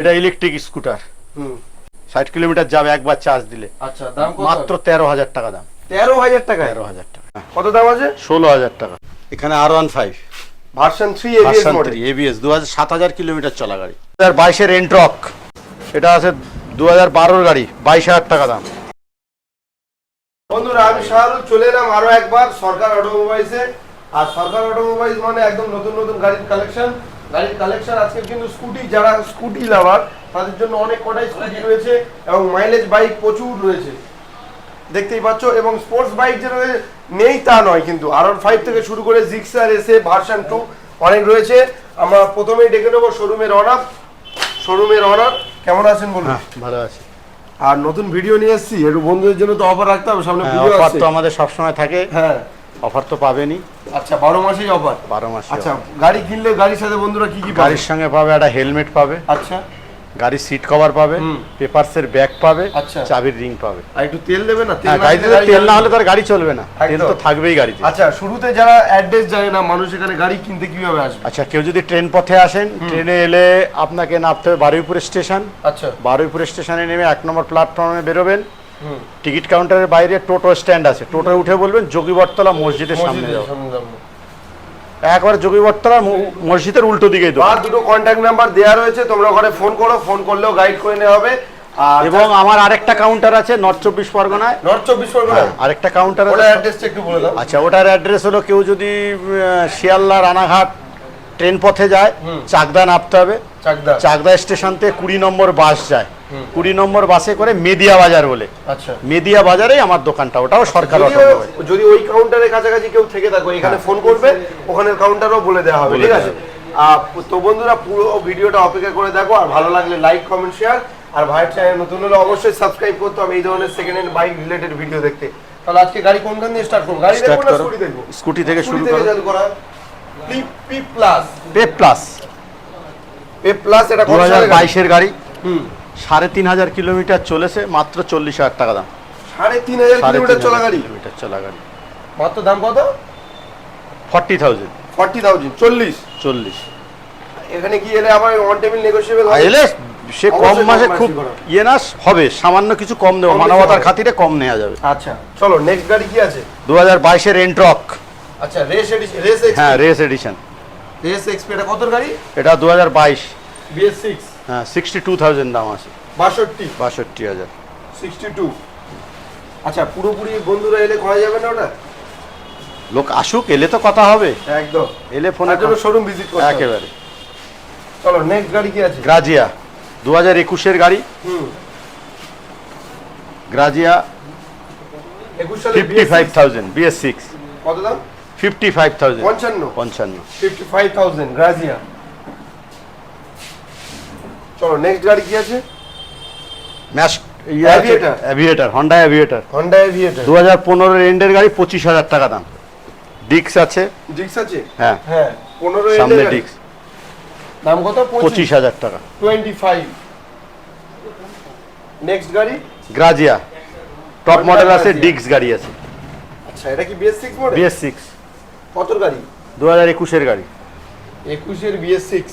এটা electric scooter হুম। ষাট kilometre যাবে একবার চার্জ দিলে। আচ্ছা দাম মাত্র তেরো হাজার টাকা দাম। তেরো হাজার টাকা তেরো হাজার টাকা। কত দাম আছে? ষোলো হাজার টাকা। এখানে R one five version three ABS model ABS দু হাজার সাত হাজার কিলোমিটার চলা গাড়ি। দু হাজার বাইশের এন্ট্রক এটা আছে দু হাজার বারোর গাড়ি বাইশ হাজার টাকা দাম। বন্ধুরা আমি শাহরুখ চলে এলাম আরও একবার সরকার অটোমোবাইলসে। আর সরকার অটোমোবাইলস মানে একদম নতুন নতুন গাড়ির কালেকশন গাড়ির কালেকশন আজকে কিন্তু স্কুটি যারা স্কুটি লাভার তাদের জন্য অনেক কটাই স্কুটি রয়েছে এবং মাইলেজ বাইক প্রচুর রয়েছে। দেখতেই পাচ্ছ এবং স্পোর্টস বাইক যে রয়েছে নেই তা নয় কিন্তু। আর ফাইভ থেকে শুরু করে জিক্সার এসে ভার্সন টু অনেক রয়েছে। আমরা প্রথমেই ডেকে নেব শোরুমের অনার শোরুমের অনার কেমন আছেন বলুন? হ্যাঁ ভালো আছে। আর নতুন ভিডিও নিয়ে এসেছি। একটু বন্ধুদের জন্য তো অফার রাখতে হবে সামনে ভিডিও আছে তো আমাদের সবসময় থাকে। হ্যাঁ। অফার তো পাবেনই। আচ্ছা বারো মাসেই অফার বারো মাস আচ্ছা গাড়ি কিনলে গাড়ির সাথে বন্ধুরা কি কি গাড়ির সঙ্গে পাবে একটা হেলমেট পাবে। আচ্ছা। গাড়ির সিট কভার পাবে। পেপারসের ব্যাগ পাবে আচ্ছা। চাবির রিং পাবে। আর একটু তেল দেবে না? হ্যাঁ গাড়িতে তেল না হলে তার গাড়ি চলবে না। তেল তো থাকবেই গাড়িতে। আচ্ছা শুরুতে যারা অ্যাড্রেস জানে না মানুষ এখানে গাড়ি কিনতে কীভাবে আসবে? আচ্ছা কেউ যদি ট্রেন পথে আসেন ট্রেনে এলে আপনাকে নামতে হবে বারুইপুর স্টেশন আচ্ছা। বারুইপুর স্টেশনে নেমে এক নম্বর প্ল্যাটফর্মে বেরোবেন। টিকিট কাউন্টারের বাইরে টোটো স্ট্যান্ড আছে। টোটো উঠে বলবেন যোগীবরতলা মসজিদের সামনে যাও। একবার যোগীবরতলা ম- মসজিদের উল্টো দিকেই বা দুটো কন্ট্যাক্ট নাম্বার দেওয়া রয়েছে তোমরা ওখানে ফোন করো ফোন করলেও গাইড করে নেওয়া হবে। আর এবং আমার আরেকটা কাউন্টার আছে নর্থ চব্বিশ পরগনায়। নর্থ চব্বিশ পরগনা আরেকটা কাউন্টার আছে। অ্যাড্রেসটা একটু বলে দাও। আচ্ছা ওটার অ্যাড্রেস হলো কেউ যদি শিয়ালদা রানাঘাট ট্রেন পথে যায় চাকদা নামতে হবে। চাকদা। স্টেশন থেকে কুড়ি নম্বর বাস যায়। কুড়ি নম্বর বাসে করে মেদিয়া বাজার বলে। আচ্ছা। মেদিয়া বাজারেই আমার দোকানটা ওটাও সরকার যদি ওই কাউন্টারের কাছাকাছি কেউ থেকে থাকো এখানে ফোন করবে ওখানের কাউন্টারও বলে দেওয়া হবে ঠিক আছে? তো বন্ধুরা পুরো ভিডিওটা অপেক্ষা করে দেখো আর ভালো লাগলে লাইক কমেন্ট শেয়ার আর ভাইয়ের চ্যানেল নতুন হলে অবশ্যই সাবস্ক্রাইব করতে হবে এই ধরনের second hand bike related video দেখতে। তাহলে আজকে গাড়ি কোনখান দিয়ে স্টার্ট করব? গাড়ি দেখব না স্কুটি দেখব? স্কুটি থেকে শুরু করো। প্লাস প্লাস এটা দু হাজার বাইশের গাড়ি। হুম। সাড়ে তিন হাজার কিলোমিটার চলেছে মাত্র চল্লিশ হাজার টাকা দাম। সাড়ে তিন হাজার কিলোমিটার চলা গাড়ি কিলোমিটার চলা গাড়ি মাত্র দাম কত? ফর্টি থাউজেন্ড ফর্টি থাউজেন্ড চল্লিশ। চল্লিশ। এখানে কি এলে আমার ওয়ান টেবিল নেগোসিয়েবল এলে সে কম মাসে খুব ইয়ে না হবে সামান্য কিছু কম দেবো মানবতার খাতিরে কম নেওয়া যাবে। আচ্ছা চলো নেক্সট গাড়ি কি আছে? দু হাজার বাইশের এন্ট্রক আচ্ছা রেস এডিশন রেস এক্স হ্যাঁ রেস এডিশন। রেস এক্সপি এটা কত গাড়ি? এটা দু হাজার বাইশ। BS six. হ্যাঁ সিক্সটি টু থাউজেন্ড দাম আছে। বাষট্টি। বাষট্টি হাজার। সিক্সটি টু আচ্ছা পুরোপুরি বন্ধুরা এলে করা যাবে না ওটা? লোক আসুক এলে তো কথা হবে। একদম। এলে ফোনে জন্য শোরুম ভিজিট করতে একেবারে। চলো নেক্সট গাড়ি কি আছে? গ্রাজিয়া দু হাজার একুশের গাড়ি। হুম। গ্রাজিয়া একুশ সালে fifty five thousand BS six কত দাম? 55000 55 55 55000 গ্রাজিয়া চলো নেক্সট গাড়ি কি আছে? Aviator Honda Aviator Honda Aviator 2015 এর এন্ডের গাড়ি 25000 টাকা দাম। ডিক্স আছে। ডিক্স আছে? হ্যাঁ। হ্যাঁ 15 এর সামনে দাম কত? 25000 টাকা। 25 নেক্সট গাড়ি? গ্রাজিয়া টপ মডেল আছে ডিক্স গাড়ি আছে। আচ্ছা এটা কি BS6 মডেল সিক্স কতর গাড়ি? দু হাজার একুশের গাড়ি। একুশের বিএস সিক্স।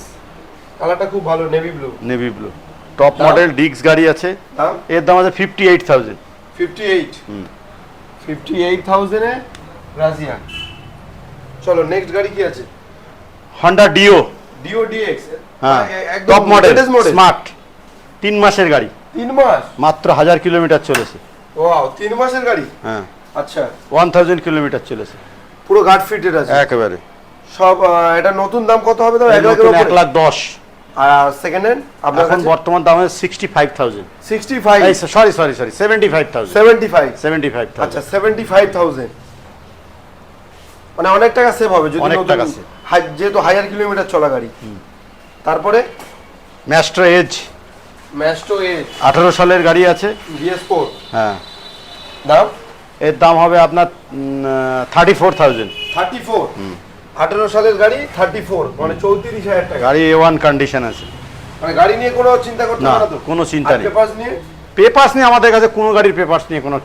কালারটা খুব ভালো navy blue navy blue top model ডিক্স গাড়ি আছে। এর দাম আছে fifty eight thousand fifty eight fifty eight থাউজেন্ডে রাজিয়া। চলো নেক্সট গাড়ি কি আছে? হন্ডা ডিও ডিও ডিএক্স হ্যাঁ। টপ মডেল স্মার্ট তিন মাসের গাড়ি। তিন মাস? মাত্র হাজার কিলোমিটার চলেছে। ওয়াও তিন মাসের গাড়ি? হ্যাঁ। আচ্ছা। ওয়ান থাউজেন্ড কিলোমিটার চলেছে। পুরো গার্ড ফিটেড আছে। একেবারে। সব এটা নতুন দাম কত হবে? তো এক লাখের নতুন এক লাখ দশ। আর সেকেন্ড হ্যান্ড আপনার এখন বর্তমান দাম আছে sixty five thousand sixty five sorry sorry sorry seventy five thousand seventy five seventy five আচ্ছা থাউজেন্ড সেভেন্টি ফাইভ থাউজেন্ড মানে অনেক টাকা সেভ হবে যদি অনেক টাকা। হাই- যেহেতু হাজার কিলোমিটার চলা গাড়ি। তারপরে? ম্যাস্ট্রো এজ ম্যাস্টো এজ আঠারো সালের গাড়ি আছে। বিএস ফোর হ্যাঁ। দাম? এর দাম হবে আপনার thirty four thousand thirty four আঠেরো সালের গাড়ি থার্টি ফোর মানে চৌত্রিশ হাজার টাকা। গাড়ি এ ওয়ান কন্ডিশন আছে। মানে গাড়ি নিয়ে কোনো চিন্তা করতে না হবে না তো? কোনো চিন্তা নেই। পেপার্স নিয়ে? পেপার্স নিয়ে আমাদের কাছে কোনো গাড়ির পেপার্স নিয়ে কোনো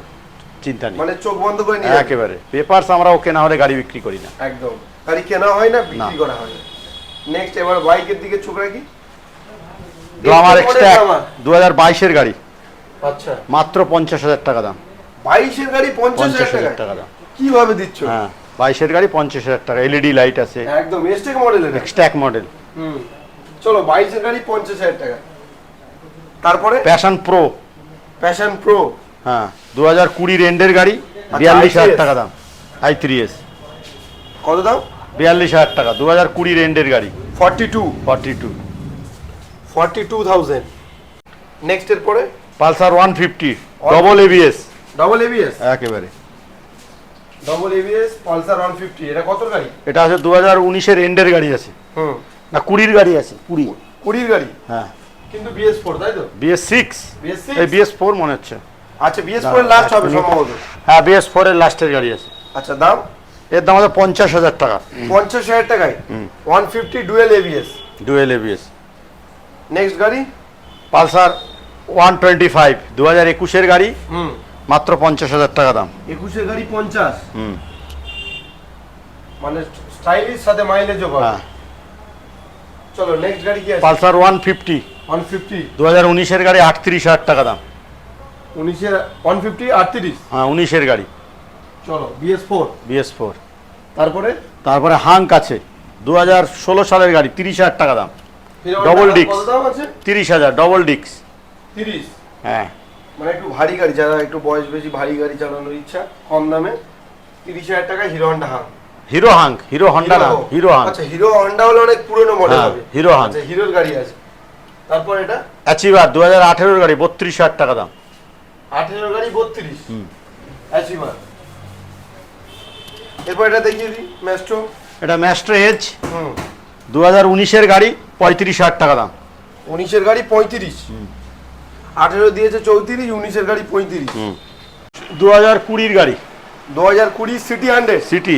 চিন্তা নেই। মানে চোখ বন্ধ করে নিয়ে একেবারে। পেপার্স আমরা ওকে না হলে গাড়ি বিক্রি করি না। একদম। গাড়ি কেনা হয় না বিক্রি না। করা হয় নেক্সট এবার বাইকের দিকে চোখ রাখি গ্লামার এক্সট্রা। দু হাজার বাইশের গাড়ি। আচ্ছা। মাত্র পঞ্চাশ হাজার টাকা দাম। বাইশের গাড়ি পঞ্চাশ হাজার টাকা কীভাবে দিচ্ছ? হ্যাঁ বাইশের গাড়ি পঞ্চাশ হাজার টাকা এলইডি লাইট আছে। একদম এসটেক মডেলের এক্সট্যাক মডেল হুম চলো বাইশের গাড়ি পঞ্চাশ হাজার টাকা। তারপরে? প্যাশন প্রো প্যাশন প্রো হ্যাঁ দু হাজার কুড়ি রেন্ডের গাড়ি বিয়াল্লিশ হাজার টাকা দাম আই থ্রি এস কত দাম? বিয়াল্লিশ হাজার টাকা দু হাজার কুড়ি রেন্ডের গাড়ি। Forty two forty two forty two thousand next এর পরে Pulsar one fifty double ABS double ABS একেবারে। Double ABS Pulsar one fifty এটা কত গাড়ি? এটা আছে দু হাজার উনিশের এন্ডের গাড়ি আছে। হুম। না কুড়ির গাড়ি আছে কুড়ি। কুড়ির গাড়ি? হ্যাঁ। কিন্তু বিএস ফোর তাই তো? বিএস সিক্স বিএস এই বিএস ফোর মনে হচ্ছে। আচ্ছা বিএস ফোর এর লাস্ট হবে সম্ভবত। হ্যাঁ বিএস ফোর এর লাস্টের গাড়ি আছে। আচ্ছা দাম? এর দাম আছে পঞ্চাশ হাজার টাকা। পঞ্চাশ হাজার টাকায়? One fifty dual ABS dual ABS next গাড়ি পালসার ওয়ান টোয়েন্টি ফাইভ দু হাজার একুশের গাড়ি। হুম। মাত্র পঞ্চাশ হাজার টাকা দাম। একুশের গাড়ি পঞ্চাশ। হুম। মানে স্টাইলিশ সাথে মাইলেজও পাবে। হ্যাঁ। চলো নেক্সট গাড়ি কি আছে? Pulsar one fifty. One fifty. দু হাজার উনিশের গাড়ি আটত্রিশ হাজার টাকা দাম। উনিশের ওয়ান ফিফটি আটত্রিশ? হ্যাঁ উনিশের গাড়ি। চলো বিএস ফোর। BS four. তারপরে? তারপরে হাঙ্ক আছে। দু হাজার ষোলো সালের গাড়ি তিরিশ হাজার টাকা দাম। ডবল আছে? তিরিশ হাজার ডবল ডিক্স তিরিশ। হ্যাঁ। মানে একটু ভারী গাড়ি যারা একটু বয়স বেশি ভারী গাড়ি চালানোর ইচ্ছা কম দামে তিরিশ হাজার টাকা Hero Honda Hunk Hero Hunk Hero Honda না হিরো হাঙ্ক। আচ্ছা হিরো হন্ডা হলে অনেক পুরনো মডেল হ্যাঁ, হবে। Hero Hunk। আচ্ছা হিরোর গাড়ি আছে। তারপর এটা? অ্যাচিভার দু হাজার আঠেরোর গাড়ি বত্রিশ হাজার টাকা দাম। আঠেরো গাড়ি বত্রিশ? অ্যাচিভার এরপর এটা দেখিয়ে দিই ম্যাস্ট্রো এটা ম্যাস্ট্রো এজ হুম। দু হাজার উনিশের গাড়ি পঁয়ত্রিশ হাজার টাকা দাম। উনিশের গাড়ি পঁয়ত্রিশ। আঠেরো দিয়েছে চৌত্রিশ উনিশের গাড়ি পঁয়ত্রিশ। দু হাজার কুড়ির গাড়ি। দু হাজার কুড়ি সিটি হান্ড্রেড সিটি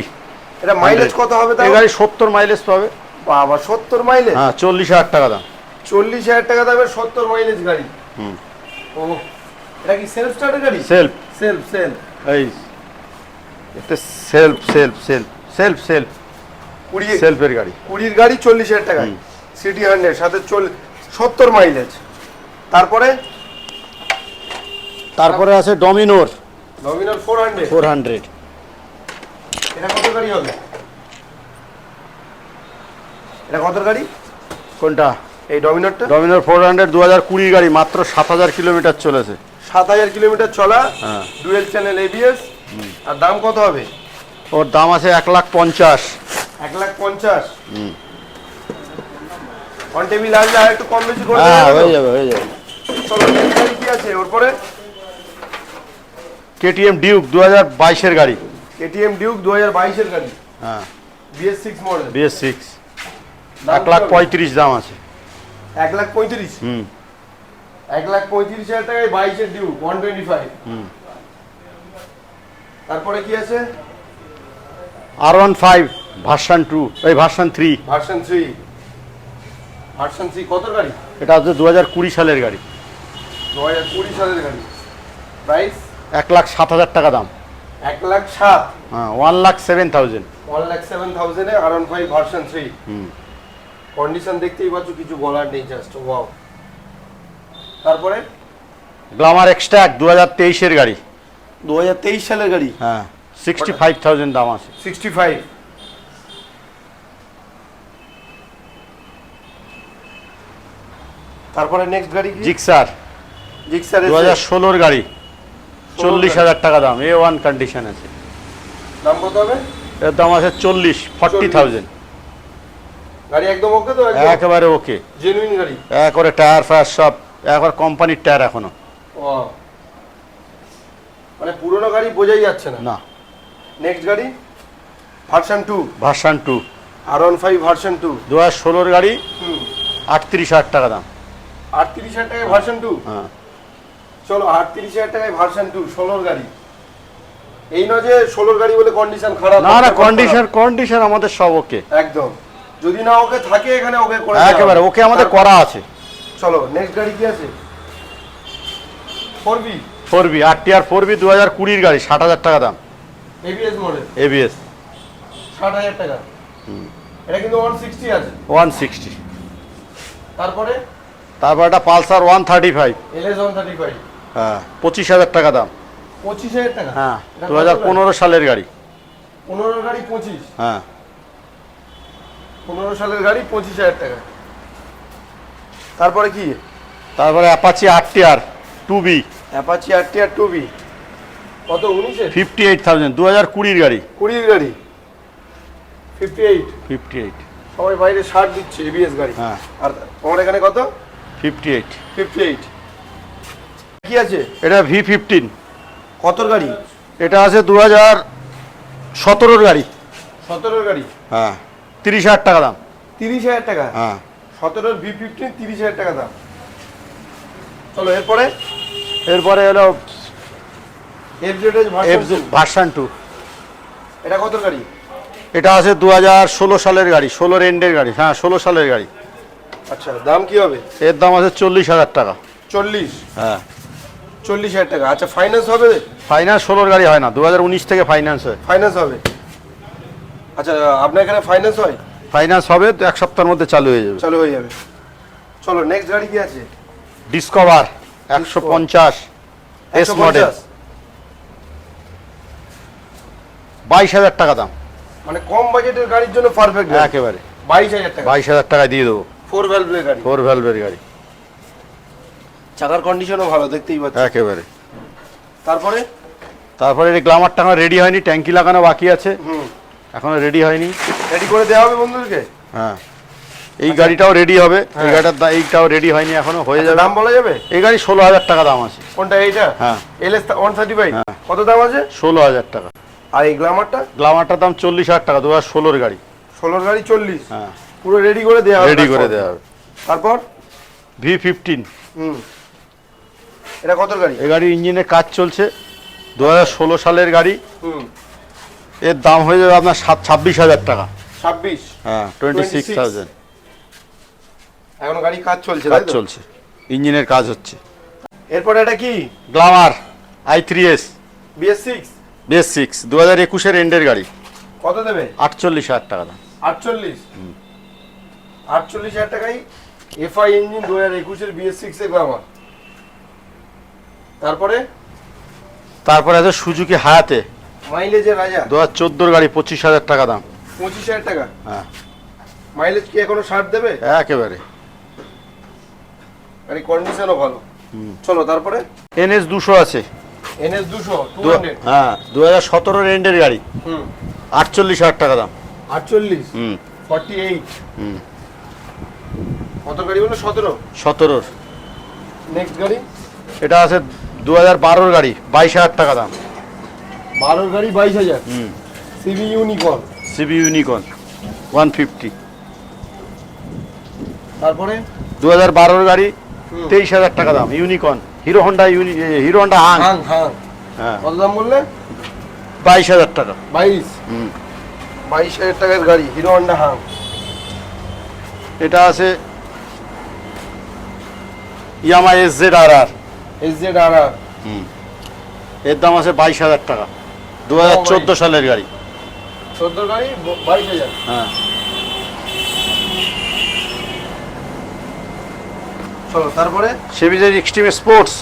এটা মাইলেজ কত হবে এই তাও গাড়ি সত্তর মাইলেজ পাবে। বাবা সত্তর মাইলেজ হ্যাঁ চল্লিশ হাজার টাকা দাম। চল্লিশ হাজার টাকা দামের সত্তর মাইলেজ গাড়ি। হুম। ও এটা কি সেলফ স্টার্টের গাড়ি? সেলফ সেলফ সেলফ এই এতে self self self self self কুড়ি সেলফের গাড়ি। কুড়ির গাড়ি চল্লিশ হাজার টাকা সিটি হান্ড্রেড সাথে চল সত্তর মাইলেজ তারপরে? তারপরে আছে ডমিনোর। Dominar four hundred four hundred এটা কত গাড়ি হবে? এটা কত গাড়ি? কোনটা? এই ডমিনোরটা? ডমিনোর ফোর হান্ড্রেড দু হাজার কুড়ির গাড়ি মাত্র সাত হাজার কিলোমিটার চলেছে। সাত হাজার কিলোমিটার চলা হ্যাঁ। ডুয়েল চ্যানেল এবিএস আর দাম কত হবে? ওর দাম আছে এক লাখ পঞ্চাশ। এক লাখ পঞ্চাশ। অন টেবিল আসলে আর একটু কম বেশি করে হ্যাঁ হয়ে যাবে হয়ে যাবে। চলো কি আছে? ওর পরে? কেটিএম ডিউক দু হাজার বাইশের গাড়ি। এটিএম ডিউক দু হাজার বাইশের গাড়ি। হ্যাঁ। BS six model BS six এক লাখ পঁয়ত্রিশ দাম আছে। এক লাখ পঁয়ত্রিশ? হুম। এক লাখ পঁয়ত্রিশ হাজার টাকায় বাইশের ডিউক ওয়ান টোয়েন্টি ফাইভ হুম। তারপরে কি আছে? R one five version two এই version three version three version three কত গাড়ি? এটা হচ্ছে দু হাজার কুড়ি সালের গাড়ি। দু হাজার কুড়ি সালের গাড়ি। প্রাইস এক লাখ সাত হাজার টাকা দাম। এক লাখ সাত? হ্যাঁ one lakh seven thousand one lakh seven থাউজেন্ডে R one five version three হুম। কন্ডিশন দেখতেই পাচ্ছ কিছু বলার নেই জাস্ট ওয়াও তারপরে? গ্লামার এক্সট্রাক দু হাজার তেইশের গাড়ি। দু হাজার তেইশ সালের গাড়ি? হ্যাঁ সিক্সটি ফাইভ থাউজেন্ড দাম আছে। সিক্সটি ফাইভ তারপরে নেক্সট গাড়ি জিক্সার জিক্সার দু হাজার ষোলোর গাড়ি। চল্লিশ হাজার টাকা দাম এ ওয়ান কন্ডিশন আছে। দাম কত হবে? এর দাম আছে চল্লিশ ফর্টি থাউজেন্ড গাড়ি একদম ওকে তো? একেবারে ওকে জেনুইন গাড়ি? একবারে টায়ার ফায়ার সব একবার কোম্পানির টায়ার এখনও। ও মানে পুরোনো গাড়ি বোঝাই যাচ্ছে না। না। নেক্সট গাড়ি? Version two version two R one five version two দু হাজার ষোলোর গাড়ি হুম। আটত্রিশ হাজার টাকা দাম। আটত্রিশ হাজার টাকায় ভার্সন টু হ্যাঁ। চলো আটত্রিশ হাজার টাকায় ভার্সন টু ষোলোর গাড়ি। এই নয় যে ষোলোর গাড়ি বলে কন্ডিশন খারাপ না না কন্ডিশন কন্ডিশন আমাদের সব ওকে একদম। যদি না ওকে থাকে এখানে ওকে করে একেবারে ওকে আমাদের করা আছে। চলো নেক্সট গাড়ি কি আছে? Four B four B R T R four B দু হাজার কুড়ির গাড়ি ষাট হাজার টাকা দাম। এবিএস মডেল এবিএস ষাট হাজার টাকা। এটা কিন্তু ওয়ান সিক্সটি আছে। ওয়ান সিক্সটি তারপরে? তারপর একটা Pulsar one thirty five LS one thirty five হ্যাঁ। পঁচিশ হাজার টাকা দাম। পঁচিশ হাজার টাকা? হ্যাঁ দু হাজার পনেরো সালের গাড়ি? পনেরো গাড়ি পঁচিশ? হ্যাঁ। পনেরো সালের গাড়ি পঁচিশ হাজার টাকা। তারপরে কি? তারপরে অ্যাপাচি আটটি R two B Apache R T R two B কত উনিশের ফিফটি এইট থাউজেন্ড দু হাজার কুড়ির গাড়ি। কুড়ির গাড়ি। ফিফটি এইট ফিফটি এইট সবাই বাইরে ষাট দিচ্ছে এবিএস গাড়ি। হ্যাঁ। আর তোমার এখানে কত? ফিফটি এইট ফিফটি এইট কি আছে? এটা ভি ফিফটিন কতর গাড়ি? এটা আছে দু হাজার সতেরোর গাড়ি। সতেরোর গাড়ি? হ্যাঁ। তিরিশ হাজার টাকা দাম। তিরিশ হাজার টাকা? হ্যাঁ। সতেরোর ভি ফিফটিন তিরিশ হাজার টাকা দাম। চলো এরপরে? এরপরে এফ ভার্সান টু এটা কত গাড়ি? এটা আছে দু হাজার ষোলো সালের গাড়ি ষোলোর এন্ডের গাড়ি। হ্যাঁ ষোলো সালের গাড়ি। আচ্ছা দাম কি হবে? এর দাম আছে চল্লিশ হাজার টাকা। চল্লিশ? হ্যাঁ। চল্লিশ হাজার টাকা। আচ্ছা ফাইন্যান্স হবে? ফাইন্যান্স ষোলোর গাড়ি হয় না দু হাজার উনিশ থেকে ফাইন্যান্স হয়। ফাইন্যান্স হবে? আচ্ছা আপনার এখানে ফাইন্যান্স হয়? ফাইন্যান্স হবে তো এক সপ্তাহের মধ্যে চালু হয়ে যাবে। চালু হয়ে যাবে। চলো নেক্সট গাড়ি কি আছে? ডিসকভার একশো পঞ্চাশ এস মডেল বাইশ হাজার টাকা দাম। মানে কম বাজেটের গাড়ির জন্য পারফেক্ট একেবারে। বাইশ হাজার টাকা। বাইশ হাজার টাকায় দিয়ে দেবো। ফোর ভ্যালভের গাড়ি। ফোর ভ্যালভের গাড়ি। চাকার কন্ডিশনও ভালো দেখতেই পাচ্ছি। একেবারে। তারপরে? তারপরে এই গ্লামারটা এখনও রেডি হয়নি ট্যাঙ্কি লাগানো বাকি আছে। হুম। এখনও রেডি হয়নি। রেডি করে দেওয়া হবে বন্ধুদেরকে? হ্যাঁ। এই গাড়িটাও রেডি হবে। এই হ্যাঁ। গাড়িটার এইটাও রেডি হয়নি এখনও হয়ে যাবে। দাম বলা যাবে? এই গাড়ি ষোলো হাজার টাকা দাম আছে। কোনটা এইটা? হ্যাঁ। L S one thirty five. কত দাম আছে? ষোলো হাজার টাকা। আর এই গ্লামারটা গ্লামারটার দাম চল্লিশ হাজার টাকা দু হাজার ষোলোর গাড়ি। ষোলোর গাড়ি চল্লিশ। হ্যাঁ। পুরো রেডি করে দেওয়া হবে রেডি করে। দেওয়া হবে। তারপর? ভি ফিফটিন হুম। এটা কত গাড়ি? এই গাড়ির ইঞ্জিনের কাজ চলছে। দু হাজার ষোলো সালের গাড়ি। হুম। এর দাম হয়ে যাবে আপনার সাত ছাব্বিশ হাজার টাকা। ছাব্বিশ? হ্যাঁ টোয়েন্টি সিক্স থাউজেন্ড এখন গাড়ি কাজ চলছে কাজ চলছে। ইঞ্জিনের কাজ হচ্ছে। এরপরে এটা কি? Glamour I three S. BS six? Base six দু হাজার একুশের এন্ডের গাড়ি। কত দেবে? আটচল্লিশ হাজার টাকা দাম। আটচল্লিশ? আটচল্লিশ হাজার টাকাই এফআই ইঞ্জিন দু হাজার একুশের বিএস সিক্স এর গ্রামার তারপরে? তারপরে আছে সুজুকি হায়াতে। মাইলেজের রাজা? দু হাজার চোদ্দোর গাড়ি পঁচিশ হাজার টাকা দাম। পঁচিশ হাজার টাকা? হ্যাঁ। মাইলেজ কি এখনও ষাট দেবে? একেবারে। গাড়ি কন্ডিশনও ভালো। চলো তারপরে? এনএস দুশো আছে। এনএস দুশো হ্যাঁ দু হাজার সতেরোর এন্ডের গাড়ি। হুম। আটচল্লিশ হাজার টাকা দাম। আটচল্লিশ? হুম। ফর্টি এইট হুম। কত গাড়ি বলো সতেরো? সতেরোর। নেক্সট গাড়ি? এটা আছে দু হাজার বারোর গাড়ি বাইশ হাজার টাকা দাম। বারোর গাড়ি বাইশ হাজার? হুম। CB Unicorn? CB Unicorn one fifty. তারপরে? দু হাজার বারোর গাড়ি। তেইশ হাজার টাকা দাম। ইউনিকন হিরো হন্ডা ইউনি হিরো হন্ডা হাং। হ্যাঁ। কত দাম বললে? বাইশ হাজার টাকা। বাইশ? হুম। বাইশ হাজার টাকার গাড়ি হিরো হন্ডা হাং। এটা আছে ইয়ামা এস জেড আর আর। আর আর হুম। এর দাম আছে বাইশ হাজার টাকা। দু হাজার চোদ্দ সালের গাড়ি। চোদ্দ গাড়ি বাইশ হাজার। হ্যাঁ। চলো তারপরে? সেভিজের এক্সট্রিম স্পোর্টস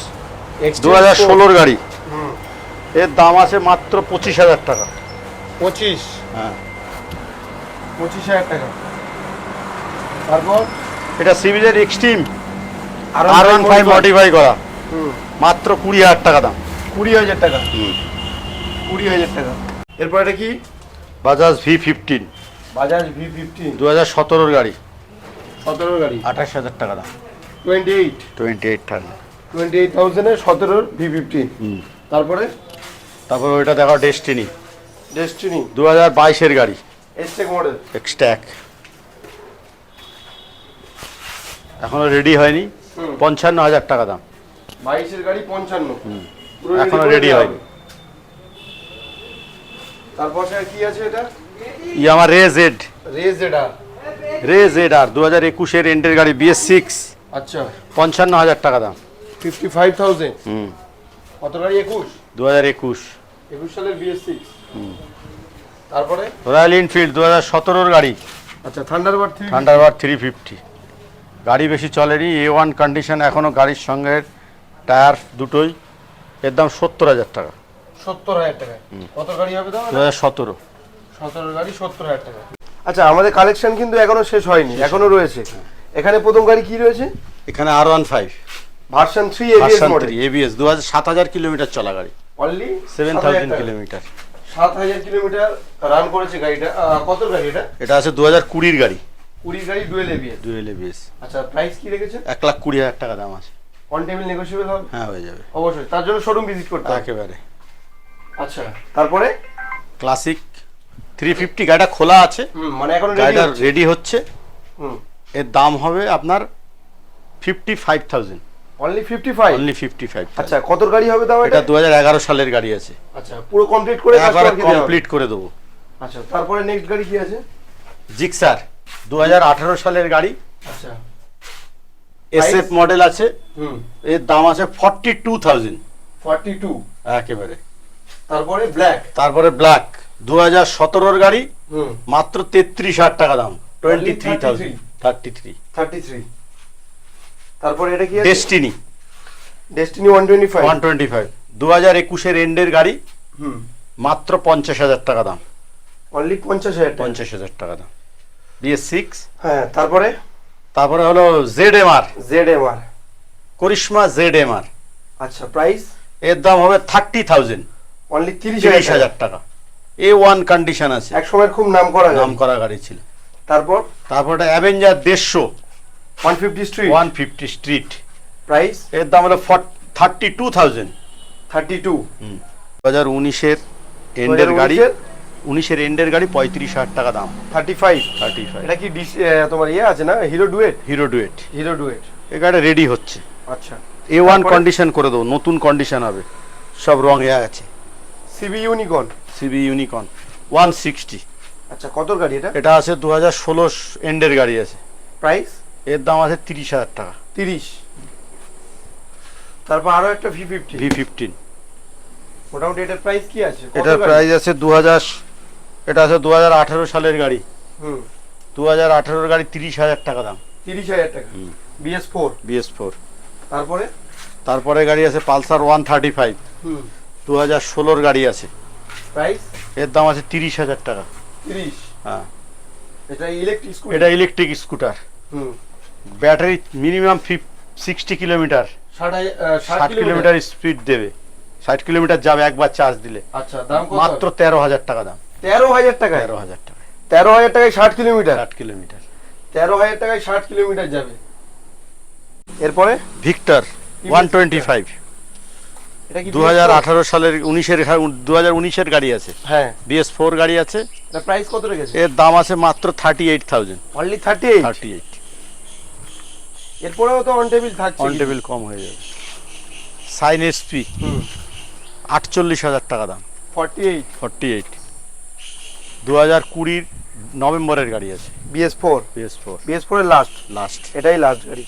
দু হাজার ষোলোর গাড়ি। হুম, এর দাম আছে মাত্র পঁচিশ হাজার টাকা। পঁচিশ? হ্যাঁ। পঁচিশ হাজার টাকা। তারপর? এটা সিভিজের এক্সট্রিম আর ওয়ান ফাইভ মডিফাই করা। মাত্র কুড়ি হাজার টাকা দাম। কুড়ি হাজার টাকা। হুম। কুড়ি হাজার টাকা। এরপর এটা কি? Bajaj V fifteen Bajaj V fifteen দু হাজার সতেরোর গাড়ি। সতেরোর গাড়ি। আঠাশ হাজার টাকা দাম। Twenty eight twenty eight thirty twenty eight থাউজেন্ডের সতেরোর ভি ফিফটিন হুম। তারপরে? তারপর ওইটা দেখো ডেস্টিনি ডেস্টিনি দু হাজার বাইশের গাড়ি। এসটেক মডেল এক্সট্যাক এখনও রেডি হয়নি। পঞ্চান্ন হাজার টাকা দাম। বাইশের গাড়ি পঞ্চান্ন। এখনও করে হয়নি। তারপর কি আছে এটা? ইয়ামা রে জেড। রে জেড আর। দু হাজার একুশের এন্ডের গাড়ি বিএস সিক্স। আচ্ছা। পঞ্চান্ন হাজার টাকা দাম। Fifty five thousand. হুম। কত গাড়ি? একুশ। দু হাজার একুশ। একুশ সালের বিএস সিক্স। তারপরে? রয়্যাল এনফিল্ড দু হাজার সতেরোর গাড়ি। আচ্ছা থান্ডারবার্ড থান্ডারবার্ড থ্রি ফিফটি গাড়ি বেশি চলেনি এ ওয়ান কন্ডিশন এখনও গাড়ির সঙ্গে টায়ার দুটোই এর দাম সত্তর হাজার টাকা। সত্তর হাজার টাকা। কত গাড়ি হবে দাম দু হাজার সতেরো। সতেরো গাড়ি সত্তর হাজার টাকা। আচ্ছা আমাদের কালেকশন কিন্তু এখনও শেষ হয়নি এখনও রয়েছে। এখানে প্রথম গাড়ি কি রয়েছে? এখানে R one five version three ABS model ABS দু হাজার সাত হাজার কিলোমিটার চলা গাড়ি। Only seven thousand kilometre. সাত হাজার কিলোমিটার রান করেছে গাড়িটা। কত গাড়ি এটা? এটা আছে দু হাজার কুড়ির গাড়ি কুড়ি গাড়ি ডুয়েল এবিএস ডুয়েল এবিএস আচ্ছা প্রাইস কি রেখেছে? এক লাখ কুড়ি হাজার টাকা দাম আছে। অন টেবিল নেগোসিয়েবল হবে? হ্যাঁ হয়ে যাবে। অবশ্যই তার জন্য শোরুম ভিজিট করতে হবে। একেবারে। আচ্ছা তারপরে? ক্লাসিক থ্রি ফিফটি গাড়িটা খোলা আছে। মানে এখন গাড়িটা রেডি হচ্ছে। হুম। এর দাম হবে আপনার fifty five thousand only fifty five only fifty five আচ্ছা কত গাড়ি হবে দাও এটা এটা? দু হাজার এগারো সালের গাড়ি আছে। আচ্ছা পুরো কমপ্লিট করে একবারে। কমপ্লিট করে দেবো। আচ্ছা তারপরে নেক্সট গাড়ি কি আছে? জিক্সার দু হাজার আঠারো সালের গাড়ি। আচ্ছা। এসএফ মডেল আছে। হুম। এর দাম আছে forty two thousand forty two একেবারে। তারপরে ব্ল্যাক তারপরে ব্ল্যাক দু হাজার সতেরোর গাড়ি। হুম। মাত্র তেত্রিশ হাজার টাকা দাম। Twenty three 33 thousand thirty three thirty three তারপরে এটা কি Destini Destini one twenty five one twenty five দু হাজার একুশের এন্ডের গাড়ি। হুম। মাত্র পঞ্চাশ হাজার টাকা দাম। অনলি পঞ্চাশ হাজার টাকা। পঞ্চাশ হাজার টাকা দাম। বিএস সিক্স হ্যাঁ তারপরে? তারপরে হলো Z M R Z M R Karizma Z M R আচ্ছা প্রাইস এর দাম হবে থার্টি থাউজেন্ড অনলি তিরিশ হাজার টাকা। এ ওয়ান কন্ডিশন আছে। এক সময় খুব নাম করা নাম করা গাড়ি ছিল। তারপর? তারপর অ্যাভেঞ্জার দেড়শো। One fifty street one fifty street price এর দাম হলো thirty two thousand thirty two দু হাজার উনিশের এন্ডের গাড়ি। উনিশের এন্ডের গাড়ি পঁয়ত্রিশ হাজার টাকা দাম। থার্টি ফাইভ থার্টি ফাইভ এটা কি তোমার ইয়ে আছে না? Hero Duet Hero Duet Hero Duet এই গাড়িটা রেডি হচ্ছে। আচ্ছা। এ ওয়ান কন্ডিশন করে দেবো। নতুন কন্ডিশন হবে। সব রং এ আছে। CB Unicorn CB Unicorn one sixty আচ্ছা কত গাড়ি এটা? এটা আছে দু হাজার ষোলো এন্ডের গাড়ি আছে। প্রাইস এর দাম আছে তিরিশ হাজার টাকা। তিরিশ। তারপর আরও একটা ভি ফিফটি ভি ফিফটিন মোটামুটি এটার প্রাইস কি আছে? এটার প্রাইস আছে দু হাজার এটা আছে দু হাজার আঠারো সালের গাড়ি। হুম। দু হাজার আঠারোর গাড়ি তিরিশ হাজার টাকা দাম। তিরিশ হাজার টাকা। BS four? BS four. তারপরে? তারপরে গাড়ি আছে পালসার ওয়ান থার্টি ফাইভ। দু হাজার ষোলোর গাড়ি আছে। প্রাইস? এর দাম আছে তিরিশ হাজার টাকা। তিরিশ? হ্যাঁ। এটা ইলেকট্রিক এটা ইলেকট্রিক স্কুটার। হুম। Battery minimum sixty kilometre. ষাট কিলোমিটার। স্পিড দেবে। ষাট কিলোমিটার যাবে একবার চার্জ দিলে। আচ্ছা দাম মাত্র তেরো হাজার টাকা দাম। তেরো হাজার টাকায়? তেরো হাজার টাকা তেরো হাজার টাকায় ষাট কিলোমিটার? ষাট কিলোমিটার। তেরো হাজার টাকায় ষাট কিলোমিটার যাবে। এরপরে? Victor one twenty five. দু হাজার আঠারো সালের উনিশের দু হাজার উনিশের গাড়ি আছে। হ্যাঁ। বিএস ফোর গাড়ি আছে। প্রাইস কত রেখেছে? এর দাম আছে মাত্র thirty eight thousand only thirty eight thirty eight এরপরেও তো অন টেবিল থাকছে। অন টেবিল কম হয়ে যাবে। সাইন এসপি হুম। আটচল্লিশ হাজার টাকা দাম। ফর্টি এইট ফর্টি এইট দু হাজার কুড়ির নভেম্বরের গাড়ি আছে। BS four BS four BS four এর লাস্ট লাস্ট এটাই লাস্ট গাড়ি।